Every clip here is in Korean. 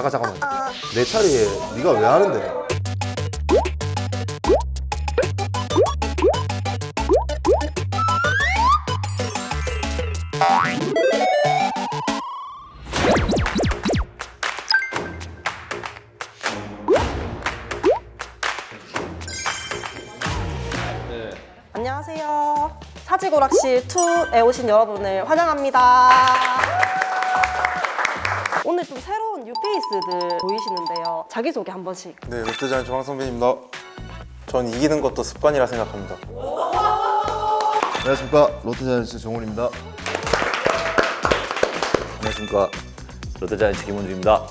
잠깐 잠깐만 내 차례에 네가 왜 하는데. 사지고락실 2에 오신 여러분을 환영합니다. 오늘 좀 새로운 뉴페이스들 보이시는데요. 자기소개 한 번씩. 네, 롯데자이언츠 황성빈입니다. 전 이기는 것도 습관이라 생각합니다. 안녕하십니까 롯데자이언츠 정훈입니다 안녕하십니까 롯데자이언츠 김원주입니다.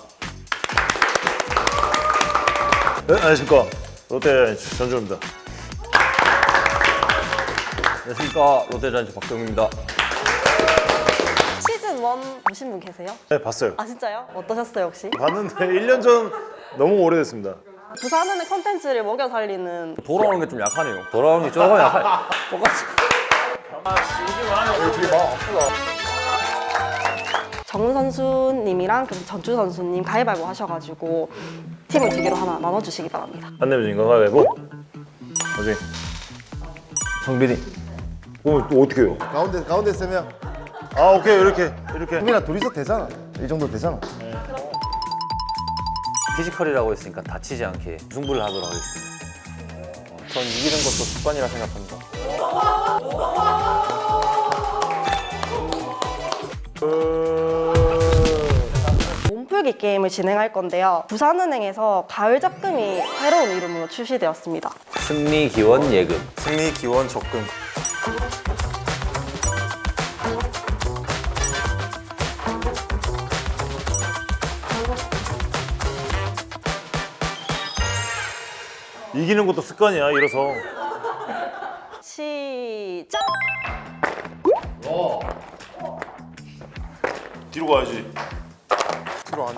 네, 안녕하십니까. 롯데 전주입니다. 안녕하십니까 롯데자이언츠 박정우입니다. 시즌 1 보신 분 계세요? 네, 봤어요. 아 진짜요? 어떠셨어요 혹시? 봤는데 1년 전 너무 오래됐습니다. 부산하는 컨텐츠를 먹여 살리는 돌아오는 게 좀 약하네요. 돌아오는 게 조금 약해. 똑같이. 정은 선수님이랑 그리고 전주 선수님 가위바위보 하셔가지고 팀을 두 개로 하나 나눠주시기 바랍니다. 안내부진가 가위바위보. 어디? 성빈이 어, 또 어떻게 해요? 가운데 가운데 세명 아, 오케이. 이렇게. 이렇게. 성빈아 둘이서 되잖아 이 정도 되잖아 피지컬이라고 했으니까 다치지 않게 승부를 하도록 하겠습니다. 전 이기는 것도 습관이라 생각합니다. 몸풀기 게임을 진행할 건데요. 부산은행에서 가을 적금이 새로운 이름으로 출시되었습니다. 승리 기원 예금. 승리 기원 적금. 이기는 것도 습관이야, 이래서. 시작! 뒤로 가야지. 뒤로 안.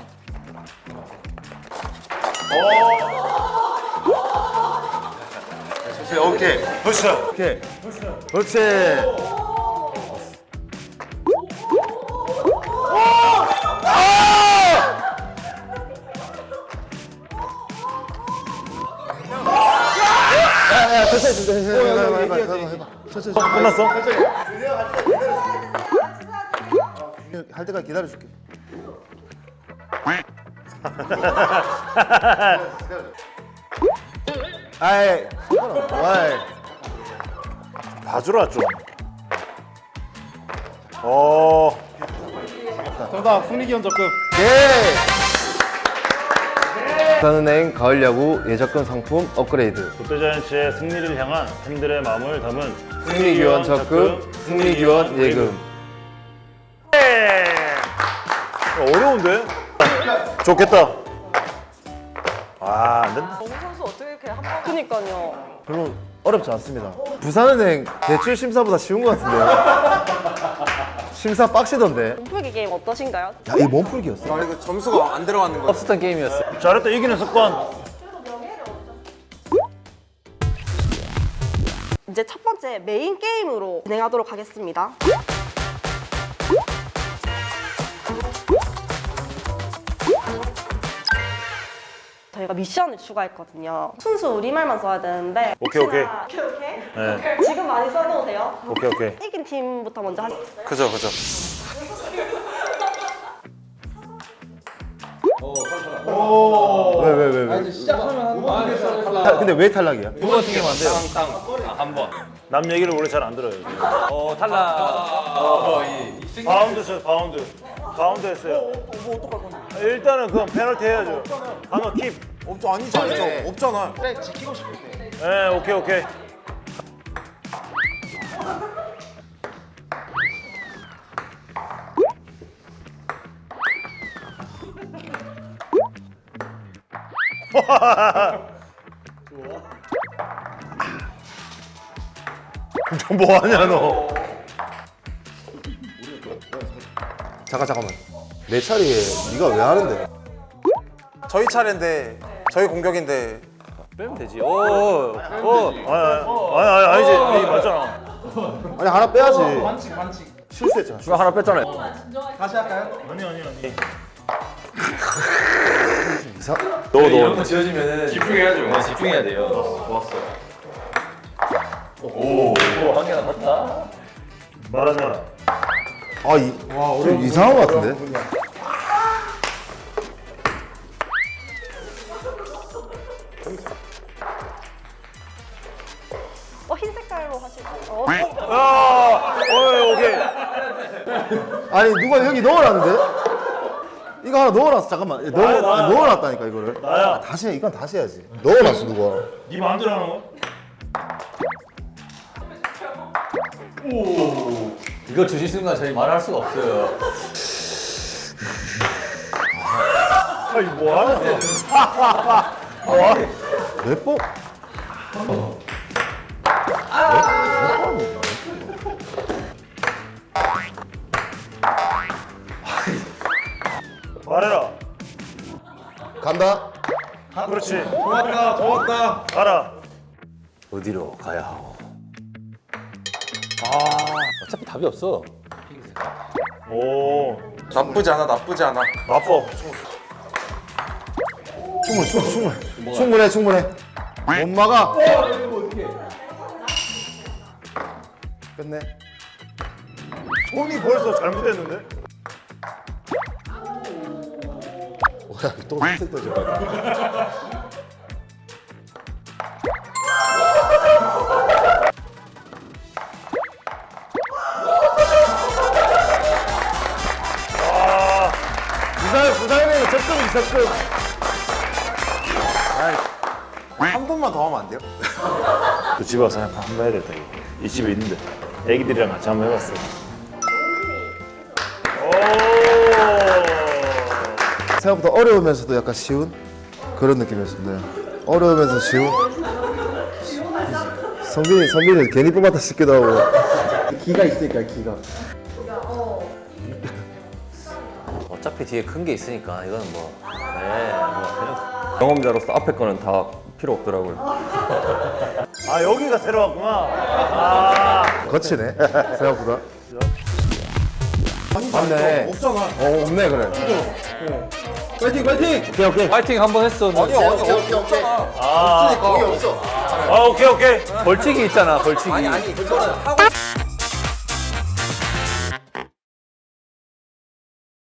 오. 오케이. 그렇죠. 오케이 그렇지 야야 천천히 천천히. 해봐 해봐 해봐 해봐 천천히 천천히. 끝났어? 할 때까지 기다려줄게. 아이 아이. 봐주라, 좀. 어, 정답 승리 기원 적금. 예! 부산은행 가을 야구 예적금 상품 업그레이드 롯데자이언츠의 승리를 향한 팬들의 마음을 담은 승리기원 적금 승리기원 예금 예! 어려운데? 좋겠다. 아, 안 된다. 정우 선수 어떻게 이렇게 한 번... 그니까요. 별로 어렵지 않습니다 부산은행 대출 심사보다 쉬운 것 같은데요 심사 빡시던데 몸풀기 게임 어떠신가요? 야이 몸풀기였어 아 이거 점수가 안 들어가는 거예요. 없었던 게임이었어요. 잘했다, 이기는 습관. 이제 첫 번째 메인 게임으로 진행하도록 하겠습니다. 저희가 미션을 추가했거든요. 순수 우리말만 써야 되는데 오케이, 오케이. 혹시나- 오케이 오케이. 네. 지금 많이 써놓으세요. 오케이, 오케이. 이긴 팀부터 먼저 하시죠. 그죠, 그죠. 왜 왜 왜 왜 시작하면 근데 왜 탈락이야? 누가 승리하면 안 돼요? 한 번. 남 얘기를 원래 잘 안 들어요. 어 탈락. 바운드 했어요, 바운드. 바운드 했어요. 뭐 어떡할 건데? 일단은 그건 페널티 해야죠. 한번 킵. 없죠, 아니지, 아니죠. 없잖아. 네, 오케이, 오케이. 너 뭐하냐 너? 잠깐 잠깐만 내 차례에 네가 왜 하는데 저희 차례인데 저희 공격인데 빼면 되지. 오. 오. 아니 아니 아니 아니지 이 맞잖아. 아니 하나 빼야지 반칙 반칙 실수했잖아 누가 하나 뺐잖아요. 아니 아니 아니. 이상. 너 이런 너. 거 지어지면 집중해야죠. 네, 집중해야 돼요. 좋았어. 오, 한 개 남았다. 말하지 마라. 아, 이, 좀 이상한 것 같은데? 아, 어, 오케이. 아니, 누가 여기 넣어놨는데? 이거 하나 넣어놨어. 잠깐만. 넣어, 나야, 나야. 넣어놨다니까, 이거를. 나야. 아, 다시 해. 이건 다시 해야지. 넣어놨어, 누가. 네 마음대로 하는 거? 이거 주실 순간 저희 말할 수가 없어요. 아이 뭐 하는 거야? 몇 번? 말해라. 간다. 그렇지. 좋았다, 좋았다. 가라. 어디로 가야 하고. 어차피 답이 없어. 오, 나쁘지 않아, 나쁘지 않아. 나빠. 충분해, 충분해. 충분해, 충분해. 못 막아. 끝내. 손이 벌써 잘못됐는데? 뭐야, 또 흰색 떠져. 부산, 부산에 적금이 적금. 한 번만 더 하면 안 돼요? 그 집에 와서 한번 해야겠다. 이거. 이 집에 있는데. 애기들이랑 같이 한번 해봤어. 오. 생각보다 어려우면서도 약간 쉬운 그런 느낌이었습니다. 어려우면서 쉬운. 성빈이, 성빈이 괜히 뽑았다 싶기도 하고. 기가 있으니까, 기가. 어차피 뒤에 큰 게 있으니까 이거는 뭐. 네, 뭐 그냥 경험자로서 앞에 거는 다 필요 없더라고요. 아, 여기가 새로 왔구나. 아. 거치네, 생각보다. 맞네. 없잖아. 어, 없네, 그래. 파이팅, 파이팅! 오케이, 오케이. 파이팅 한 번 했었는데. 아니, 아니, 어디 없잖아. 아. 거기 없어. 아, 오케이, 오케이. 벌칙이 있잖아, 벌칙이. 아니, 아니, 그거는 하고